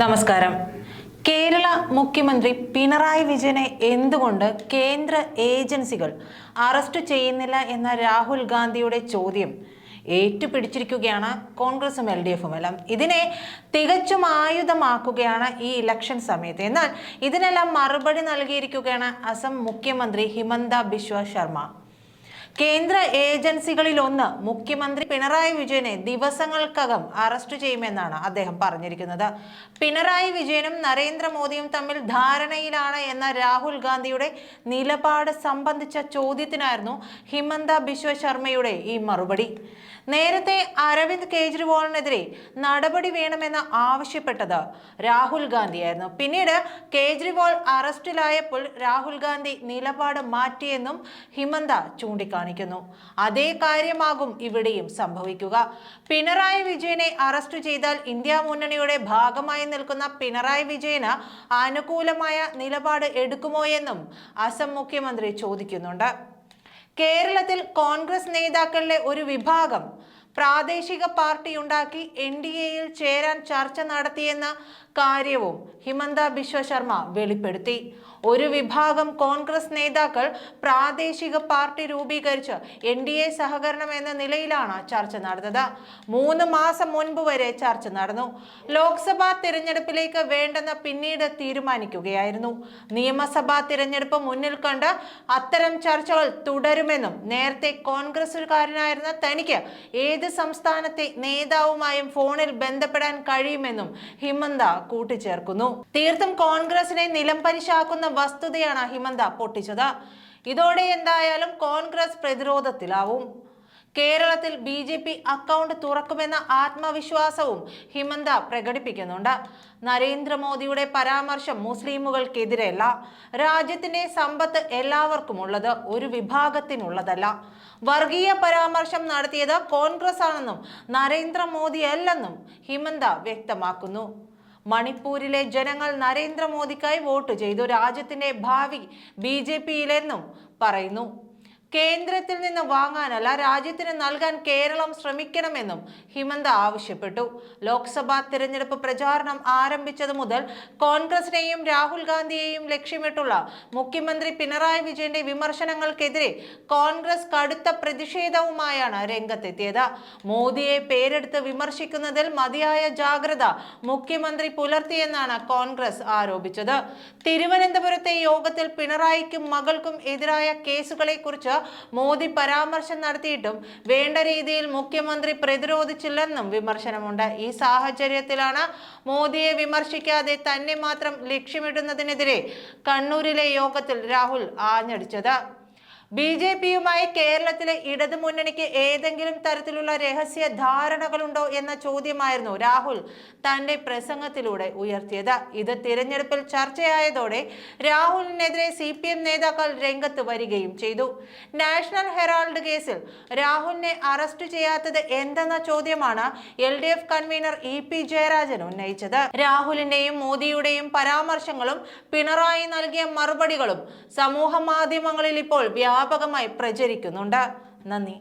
നമസ്കാരം. കേരള മുഖ്യമന്ത്രി പിണറായി വിജയനെ എന്തുകൊണ്ട് കേന്ദ്ര ഏജൻസികൾ അറസ്റ്റ് ചെയ്യുന്നില്ല എന്ന രാഹുൽ ഗാന്ധിയുടെ ചോദ്യം ഏറ്റുപിടിച്ചിരിക്കുകയാണ് കോൺഗ്രസും എൽ ഡി എഫും എല്ലാം. ഇതിനെ തികച്ചും ആയുധമാക്കുകയാണ് ഈ ഇലക്ഷൻ സമയത്ത്. എന്നാൽ ഇതിനെല്ലാം മറുപടി നൽകിയിരിക്കുകയാണ് അസം മുഖ്യമന്ത്രി ഹിമന്ത ബിശ്വ ശർമ്മ. കേന്ദ്ര ഏജൻസികളിലൊന്ന് മുഖ്യമന്ത്രി പിണറായി വിജയനെ ദിവസങ്ങൾക്കകം അറസ്റ്റ് ചെയ്യുമെന്നാണ് അദ്ദേഹം പറഞ്ഞിരിക്കുന്നത്. പിണറായി വിജയനും നരേന്ദ്രമോദിയും തമ്മിൽ ധാരണയിലാണ് എന്ന രാഹുൽ ഗാന്ധിയുടെ നിലപാട് സംബന്ധിച്ച ചോദ്യത്തിനായിരുന്നു ഹിമന്ത ബിശ്വ ശർമ്മയുടെ ഈ മറുപടി. നേരത്തെ അരവിന്ദ് കേജ്രിവാളിനെതിരെ നടപടി വേണമെന്ന് ആവശ്യപ്പെട്ടത് രാഹുൽ ഗാന്ധിയായിരുന്നു. പിന്നീട് കേജ്രിവാൾ അറസ്റ്റിലായപ്പോൾ രാഹുൽ ഗാന്ധി നിലപാട് മാറ്റിയെന്നും ഹിമന്ത ചൂണ്ടിക്കാണിക്കുന്നു അതേ കാര്യമാകും ഇവിടെയും സംഭവിക്കുക. പിണറായി വിജയനെ അറസ്റ്റ് ചെയ്താൽ ഇന്ത്യ മുന്നണിയുടെ ഭാഗമായി നിൽക്കുന്ന പിണറായി വിജയന് അനുകൂലമായ നിലപാട് എടുക്കുമോ എന്നും അസം മുഖ്യമന്ത്രി ചോദിക്കുന്നുണ്ട്. കേരളത്തിൽ കോൺഗ്രസ് നേതാക്കളിലെ ഒരു വിഭാഗം പ്രാദേശിക പാർട്ടി ഉണ്ടാക്കി എൻ ഡി എയിൽ ചേരാൻ ചർച്ച നടത്തിയെന്ന കാര്യവും ഹിമന്ത ബിശ്വ ശർമ്മ വെളിപ്പെടുത്തി. ഒരു വിഭാഗം കോൺഗ്രസ് നേതാക്കൾ പ്രാദേശിക പാർട്ടി രൂപീകരിച്ച് എൻ ഡി എ സഹകരണം എന്ന നിലയിലാണ് ചർച്ച നടന്നത്. മൂന്ന് മാസം മുൻപ് വരെ ചർച്ച നടന്നു. ലോക്സഭാ തിരഞ്ഞെടുപ്പിലേക്ക് വേണ്ടെന്ന് പിന്നീട് തീരുമാനിക്കുകയായിരുന്നു. നിയമസഭാ തിരഞ്ഞെടുപ്പ് മുന്നിൽ കണ്ട് അത്തരം ചർച്ചകൾ തുടരുമെന്നും നേരത്തെ കോൺഗ്രസുകാരനായിരുന്ന തനിക്ക് ഏത് സംസ്ഥാനത്തെ നേതാവുമായും ഫോണിൽ ബന്ധപ്പെടാൻ കഴിയുമെന്നും ഹിമന്ത കൂട്ടിച്ചേർക്കുന്നു. തീർത്തും കോൺഗ്രസിനെ നിലം പരിശാക്കുന്ന വസ്തുതയാണ് ഹിമന്ത പൊട്ടിച്ചത്. ഇതോടെ എന്തായാലും കോൺഗ്രസ് പ്രതിരോധത്തിലാവും. കേരളത്തിൽ ബി ജെ പി അക്കൗണ്ട് തുറക്കുമെന്ന ആത്മവിശ്വാസവും ഹിമന്ത പ്രകടിപ്പിക്കുന്നുണ്ട്. നരേന്ദ്രമോദിയുടെ പരാമർശം മുസ്ലിമുകൾക്കെതിരെയല്ല. രാജ്യത്തിന്റെ സമ്പത്ത് എല്ലാവർക്കും ഉള്ളത് ഒരു വിഭാഗത്തിനുള്ളതല്ല. വർഗീയ പരാമർശം നടത്തിയത് കോൺഗ്രസ് ആണെന്നും നരേന്ദ്രമോദി അല്ലെന്നും ഹിമന്ത വ്യക്തമാക്കുന്നു. മണിപ്പൂരിലെ ജനങ്ങൾ നരേന്ദ്രമോദിക്കായി വോട്ട് ചെയ്തു. രാജ്യത്തിന്റെ ഭാവി ബി ജെ പിയിലെന്നും പറയുന്നു. കേന്ദ്രത്തിൽ നിന്ന് വാങ്ങാനല്ല രാജ്യത്തിന് നൽകാൻ കേരളം ശ്രമിക്കണമെന്നും ഹിമന്ത ആവശ്യപ്പെട്ടു. ലോക്സഭാ തിരഞ്ഞെടുപ്പ് പ്രചാരണം ആരംഭിച്ചത് മുതൽ കോൺഗ്രസിനെയും രാഹുൽ ഗാന്ധിയെയും ലക്ഷ്യമിട്ടുള്ള മുഖ്യമന്ത്രി പിണറായി വിജയന്റെ വിമർശനങ്ങൾക്കെതിരെ കോൺഗ്രസ് കടുത്ത പ്രതിഷേധവുമായാണ് രംഗത്തെത്തിയത്. മോദിയെ പേരെടുത്ത് വിമർശിക്കുന്നതിൽ മതിയായ ജാഗ്രത മുഖ്യമന്ത്രി പുലർത്തിയെന്നാണ് കോൺഗ്രസ് ആരോപിച്ചത്. തിരുവനന്തപുരത്തെ യോഗത്തിൽ പിണറായിക്കും മകൾക്കും എതിരായ കേസുകളെ കുറിച്ച് മോദി പരാമർശം നടത്തിയിട്ടും വേണ്ട രീതിയിൽ മുഖ്യമന്ത്രി പ്രതിരോധിച്ചില്ലെന്നും വിമർശനമുണ്ട്. ഈ സാഹചര്യത്തിലാണ് മോദിയെ വിമർശിക്കാതെ തന്നെ മാത്രം ലക്ഷ്യമിടുന്നതിനെതിരെ കണ്ണൂരിലെ യോഗത്തിൽ രാഹുൽ ആഞ്ഞടിച്ചത്. ബി ജെ പിയുമായി കേരളത്തിലെ ഇടതുമുന്നണിക്ക് ഏതെങ്കിലും തരത്തിലുള്ള രഹസ്യ ധാരണകളുണ്ടോ എന്ന ചോദ്യമായിരുന്നു രാഹുൽ തന്റെ പ്രസംഗത്തിലൂടെ ഉയർത്തിയത്. ഇത് തിരഞ്ഞെടുപ്പിൽ ചർച്ചയായതോടെ രാഹുലിനെതിരെ സി പി എം നേതാക്കൾ രംഗത്ത് വരികയും ചെയ്തു. നാഷണൽ ഹെറാൾഡ് കേസിൽ രാഹുലിനെ അറസ്റ്റ് ചെയ്യാത്തത് എന്തെന്ന ചോദ്യമാണ് L D F convener E P Jayarajan ഉന്നയിച്ചത്. രാഹുലിന്റെയും മോദിയുടെയും പരാമർശങ്ങളും പിണറായി നൽകിയ മറുപടികളും സമൂഹ മാധ്യമങ്ങളിൽ ഇപ്പോൾ വ്യാപകമായി പ്രചരിക്കുന്നുണ്ട്. നന്ദി.